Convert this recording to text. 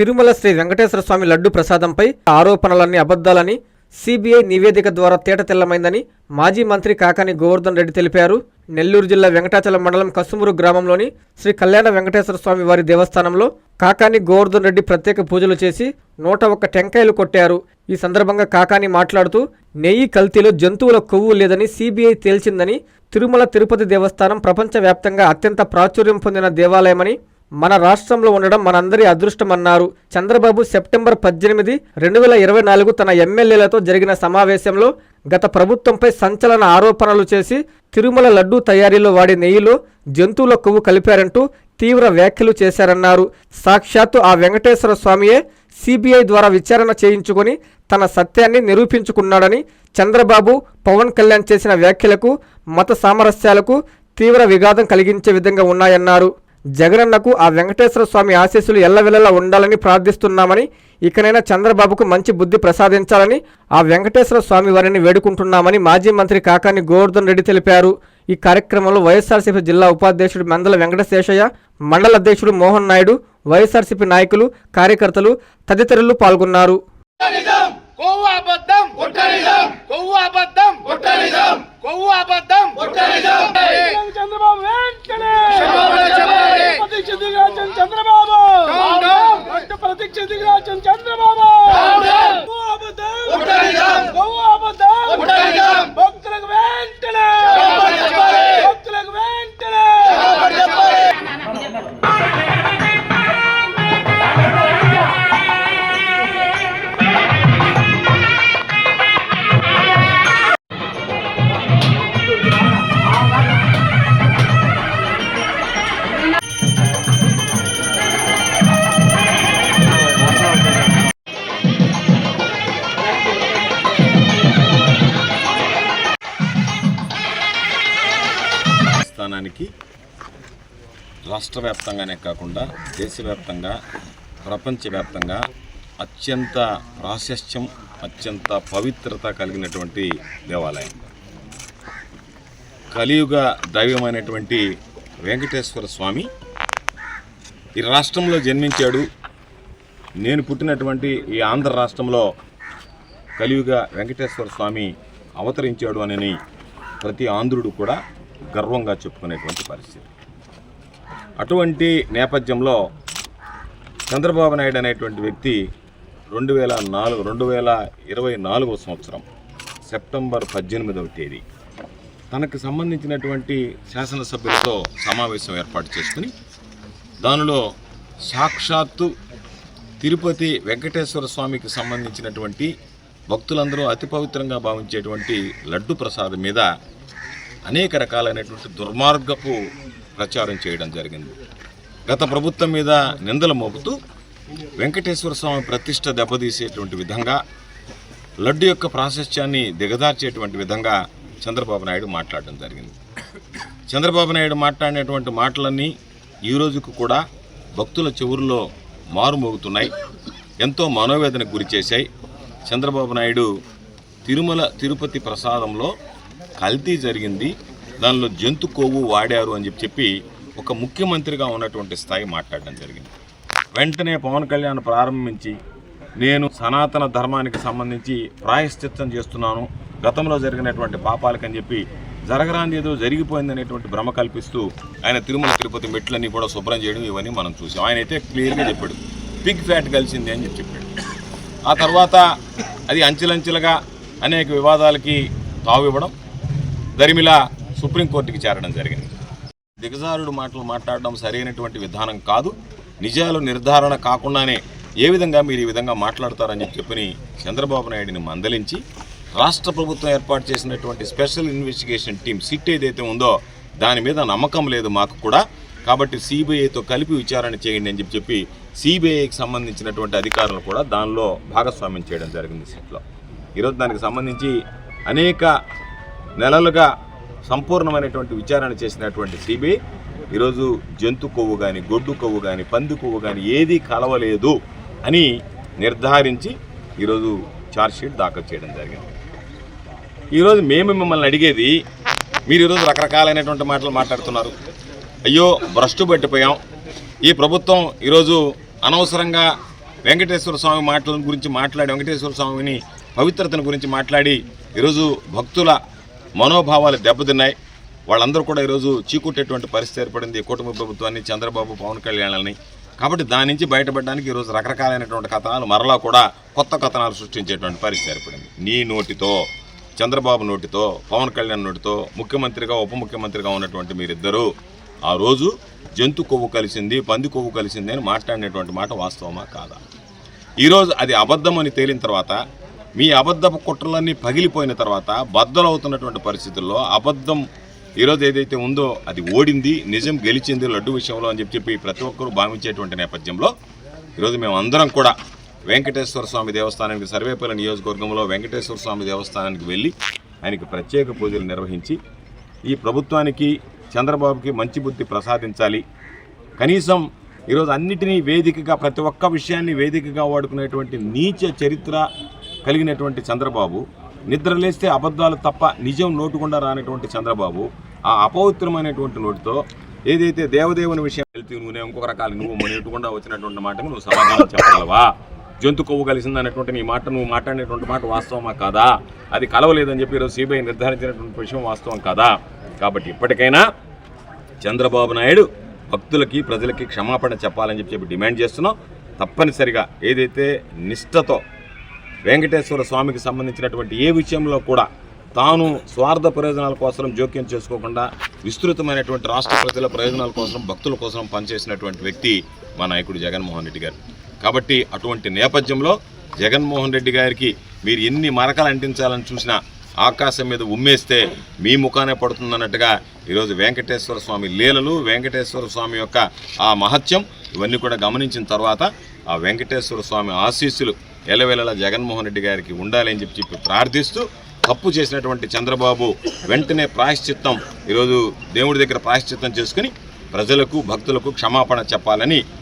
తిరుమల శ్రీ వెంకటేశ్వర స్వామి లడ్డు ప్రసాదంపై ఆరోపణలన్నీ అబద్దాలని సిబిఐ నివేదిక ద్వారా తేటతెల్లమైందని మాజీ మంత్రి కాకాని గోవర్ధన్ రెడ్డి తెలిపారు. నెల్లూరు జిల్లా వెంకటాచలం మండలం కసుమూరు గ్రామంలోని శ్రీ కళ్యాణ వెంకటేశ్వర స్వామి వారి దేవస్థానంలో కాకాని గోవర్ధన్ రెడ్డి ప్రత్యేక పూజలు చేసి నూట ఒక్క టెంకాయలు కొట్టారు. ఈ సందర్భంగా కాకాని మాట్లాడుతూ నెయ్యి కల్తీలో జంతువుల కొవ్వు లేదని సిబిఐ తేల్చిందని తిరుమల తిరుపతి దేవస్థానం ప్రపంచవ్యాప్తంగా అత్యంత ప్రాచుర్యం పొందిన దేవాలయమని మన రాష్ట్రంలో ఉండడం మనందరి అదృష్టమన్నారు. చంద్రబాబు సెప్టెంబర్ పద్దెనిమిది రెండు వేల ఇరవై నాలుగు తన ఎమ్మెల్యేలతో జరిగిన సమావేశంలో గత ప్రభుత్వంపై సంచలన ఆరోపణలు చేసి తిరుమల లడ్డూ తయారీలో వాడే నెయ్యిలో జంతువుల కొవ్వు కలిపారంటూ తీవ్ర వ్యాఖ్యలు చేశారన్నారు. సాక్షాత్తు ఆ వెంకటేశ్వర స్వామియే సిబిఐ ద్వారా విచారణ చేయించుకొని తన సత్యాన్ని నిరూపించుకున్నాడని చంద్రబాబు పవన్ కళ్యాణ్ చేసిన వ్యాఖ్యలకు మత సామరస్యాలకు తీవ్ర విఘాతం కలిగించే విధంగా ఉన్నాయన్నారు. జగనన్నకు ఆ వెంకటేశ్వర స్వామి ఆశీస్సులు ఎల్లవెల్లలా ఉండాలని ప్రార్థిస్తున్నామని ఇకనైనా చంద్రబాబుకు మంచి బుద్ధి ప్రసాదించాలని ఆ వెంకటేశ్వర స్వామి వారిని వేడుకుంటున్నామని మాజీ మంత్రి కాకాని గోవర్ధన్ రెడ్డి తెలిపారు. ఈ కార్యక్రమంలో వైఎస్ఆర్సీపీ జిల్లా ఉపాధ్యక్షుడు మందల వెంకటశేషయ్య మండల అధ్యక్షుడు మోహన్ నాయుడు వైఎస్ఆర్సీపీ నాయకులు కార్యకర్తలు తదితరులు పాల్గొన్నారు. కొవ్వు అబద్ధం. కొవ్వు కొవ్వు చంద్రబాబు వెంటనే. ప్రతిక్ష దిగాచం చంద్రబాబు! ప్రతిక్ష దిగాచం చంద్రబాబు! అబద్ధం. గోవు అబద్ధం. రాష్ట్ర వ్యాప్తంగానే కాకుండా దేశవ్యాప్తంగా ప్రపంచవ్యాప్తంగా అత్యంత ప్రాశస్త్యం అత్యంత పవిత్రత కలిగినటువంటి దేవాలయం. కలియుగ దైవమైనటువంటి వెంకటేశ్వర స్వామి ఈ రాష్ట్రంలో జన్మించాడు. నేను పుట్టినటువంటి ఈ ఆంధ్ర రాష్ట్రంలో కలియుగ వెంకటేశ్వర స్వామి అవతరించాడు అని ప్రతి ఆంధ్రుడు కూడా గర్వంగా చెప్పుకునేటువంటి పరిస్థితి. అటువంటి నేపథ్యంలో చంద్రబాబు నాయుడు అనేటువంటి వ్యక్తి రెండు వేల నాలుగు రెండు వేల ఇరవై నాలుగవ సంవత్సరం సెప్టెంబర్ పద్దెనిమిదవ తేదీ. తనకు సంబంధించినటువంటి శాసనసభ్యులతో సమావేశం ఏర్పాటు చేసుకుని దానిలో సాక్షాత్తు తిరుపతి వెంకటేశ్వర స్వామికి సంబంధించినటువంటి భక్తులందరూ అతి పవిత్రంగా భావించేటువంటి లడ్డు ప్రసాదం మీద అనేక రకాలైనటువంటి దుర్మార్గపు ప్రచారం చేయడం జరిగింది. గత ప్రభుత్వం మీద నిందలు మోపుతూ వెంకటేశ్వర స్వామి ప్రతిష్ట దెబ్బతీసేటువంటి విధంగా లడ్డు యొక్క ప్రాశస్త్యాన్ని దిగదార్చేటువంటి విధంగా చంద్రబాబు నాయుడు మాట్లాడడం జరిగింది. చంద్రబాబు నాయుడు మాట్లాడినటువంటి మాటలన్నీ ఈ రోజుకు కూడా భక్తుల చెవుల్లో మారుమోగుతున్నాయి ఎంతో మనోవేదనకు గురి చేశాయి. చంద్రబాబు నాయుడు తిరుమల తిరుపతి ప్రసాదంలో కల్తీ జరిగింది. దానిలో జంతు కొవ్వు వాడారు అని చెప్పి చెప్పి ఒక ముఖ్యమంత్రిగా ఉన్నటువంటి స్థాయి మాట్లాడడం జరిగింది. వెంటనే పవన్ కళ్యాణ్ ప్రారంభించి నేను సనాతన ధర్మానికి సంబంధించి ప్రాయశ్చిత్తం చేస్తున్నాను గతంలో జరిగినటువంటి పాపాలకని చెప్పి జరగరాంది ఏదో జరిగిపోయిందనేటువంటి భ్రమ కల్పిస్తూ ఆయన తిరుమల తిరుపతి మెట్లన్నీ కూడా శుభ్రం చేయడం ఇవన్నీ మనం చూసాం. ఆయన అయితే క్లియర్గా చెప్పాడు పిగ్ ఫ్యాట్ కలిసింది అని చెప్పి చెప్పాడు. ఆ తర్వాత అది అంచెలంచెలుగా అనేక వివాదాలకి తావివ్వడం దరిమిలా సుప్రీంకోర్టుకి చేరడం జరిగింది. దిగజారుడు మాటలు మాట్లాడడం సరైనటువంటి విధానం కాదు. నిజాలు నిర్ధారణ కాకుండానే ఏ విధంగా మీరు ఈ విధంగా మాట్లాడతారని చెప్పి చెప్పని చంద్రబాబు నాయుడిని మందలించి రాష్ట్ర ప్రభుత్వం ఏర్పాటు చేసినటువంటి స్పెషల్ ఇన్వెస్టిగేషన్ టీం సిట్ ఏదైతే ఉందో దాని మీద నమ్మకం లేదు మాకు కూడా. కాబట్టి సిబిఐతో కలిపి విచారణ చేయండి అని చెప్పి చెప్పి సిబిఐకి సంబంధించినటువంటి అధికారులు కూడా దానిలో భాగస్వామ్యం చేయడం జరిగింది సిట్లో. ఈరోజు దానికి సంబంధించి అనేక నెలలుగా సంపూర్ణమైనటువంటి విచారణ చేసినటువంటి సిబిఐ ఈరోజు జంతు కొవ్వు కానీ గొడ్డు కొవ్వు కానీ పంది కొవ్వు కానీ ఏది కలవలేదు అని నిర్ధారించి ఈరోజు ఛార్జ్షీట్ దాఖలు చేయడం జరిగింది. ఈరోజు మేము మిమ్మల్ని అడిగేది మీరు ఈరోజు రకరకాలైనటువంటి మాటలు మాట్లాడుతున్నారు. అయ్యో భ్రష్టు పట్టిపోయాం. ఈ ప్రభుత్వం ఈరోజు అనవసరంగా వెంకటేశ్వర స్వామి మాటల గురించి మాట్లాడి వెంకటేశ్వర స్వామిని పవిత్రతను గురించి మాట్లాడి ఈరోజు భక్తుల మనోభావాలు దెబ్బతిన్నాయి. వాళ్ళందరూ కూడా ఈరోజు చీకుట్టేటువంటి పరిస్థితి ఏర్పడింది. ఈ కుటుంబ ప్రభుత్వాన్ని చంద్రబాబు పవన్ కళ్యాణ్ని కాబట్టి దాని నుంచి బయటపడడానికి ఈరోజు రకరకాలైనటువంటి కథనాలు మరలా కూడా కొత్త కథనాలు సృష్టించేటువంటి పరిస్థితి ఏర్పడింది. నీ నోటితో చంద్రబాబు నోటితో పవన్ కళ్యాణ్ నోటితో ముఖ్యమంత్రిగా ఉప ముఖ్యమంత్రిగా ఉన్నటువంటి మీరిద్దరూ ఆ రోజు జంతు కొవ్వు కలిసింది పంది కొవ్వు కలిసింది అని మాట్లాడినటువంటి మాట వాస్తవమా కాదా? ఈరోజు అది అబద్ధం అని తేలిన తర్వాత మీ అబద్ధపు కుట్రలన్నీ పగిలిపోయిన తర్వాత బద్దలవుతున్నటువంటి పరిస్థితుల్లో అబద్ధం ఈరోజు ఏదైతే ఉందో అది ఓడింది నిజం గెలిచింది లడ్డు విషయంలో అని చెప్పి చెప్పి ప్రతి ఒక్కరూ భావించేటువంటి నేపథ్యంలో ఈరోజు మేము అందరం కూడా వెంకటేశ్వర స్వామి దేవస్థానానికి సర్వేపల్లి నియోజకవర్గంలో వెంకటేశ్వర స్వామి దేవస్థానానికి వెళ్ళి ఆయనకి ప్రత్యేక పూజలు నిర్వహించి ఈ ప్రభుత్వానికి చంద్రబాబుకి మంచి బుద్ధి ప్రసాదించాలి. కనీసం ఈరోజు అన్నిటినీ వేదికగా ప్రతి ఒక్క విషయాన్ని వేదికగా వాడుకునేటువంటి నీచ చరిత్ర కలిగినటువంటి చంద్రబాబు నిద్రలేస్తే అబద్ధాలు తప్ప నిజం నోటుకుండా రానటువంటి చంద్రబాబు ఆ అపవిత్రమైనటువంటి నోటితో ఏదైతే దేవదేవుని విషయం వెళ్తూ నువ్వు ఇంకొక రకాల నువ్వు మొనేటుకుండా వచ్చినటువంటి మాటకు నువ్వు సమాధానం చెప్పగలవా? జంతు కొవ్వు కలిసింది అన్నటువంటి నీ మాట నువ్వు మాట్లాడినటువంటి మాట వాస్తవమా కాదా? అది కలవలేదని చెప్పి ఈరోజు సిబిఐ నిర్ధారించినటువంటి విషయం వాస్తవం కాదా? కాబట్టి ఇప్పటికైనా చంద్రబాబు నాయుడు భక్తులకి ప్రజలకి క్షమాపణ చెప్పాలని చెప్పి చెప్పి డిమాండ్ చేస్తున్నాం. తప్పనిసరిగా ఏదైతే నిష్ఠతో వెంకటేశ్వర స్వామికి సంబంధించినటువంటి ఏ విషయంలో కూడా తాను స్వార్థ ప్రయోజనాల కోసం జోక్యం చేసుకోకుండా విస్తృతమైనటువంటి రాష్ట్ర ప్రజల ప్రయోజనాల కోసం భక్తుల కోసం పనిచేసినటువంటి వ్యక్తి మా నాయకుడు జగన్మోహన్ రెడ్డి గారు. కాబట్టి అటువంటి నేపథ్యంలో జగన్మోహన్ రెడ్డి గారికి మీరు ఎన్ని మరకలు అంటించాలని చూసినా ఆకాశం మీద ఉమ్మేస్తే మీ ముఖానే పడుతుందన్నట్టుగా ఈరోజు వెంకటేశ్వర స్వామి లీలలు వెంకటేశ్వర స్వామి యొక్క ఆ మహత్యం ఇవన్నీ కూడా గమనించిన తర్వాత ఆ వెంకటేశ్వర స్వామి ఆశీస్సులు ఎలవేళలా జగన్మోహన్ రెడ్డి గారికి ఉండాలని చెప్పి చెప్పి ప్రార్థిస్తూ తప్పు చేసినటువంటి చంద్రబాబు వెంటనే ప్రాయశ్చిత్తం. ఈరోజు దేవుడి దగ్గర ప్రాయశ్చిత్తం చేసుకుని ప్రజలకు భక్తులకు క్షమాపణ చెప్పాలని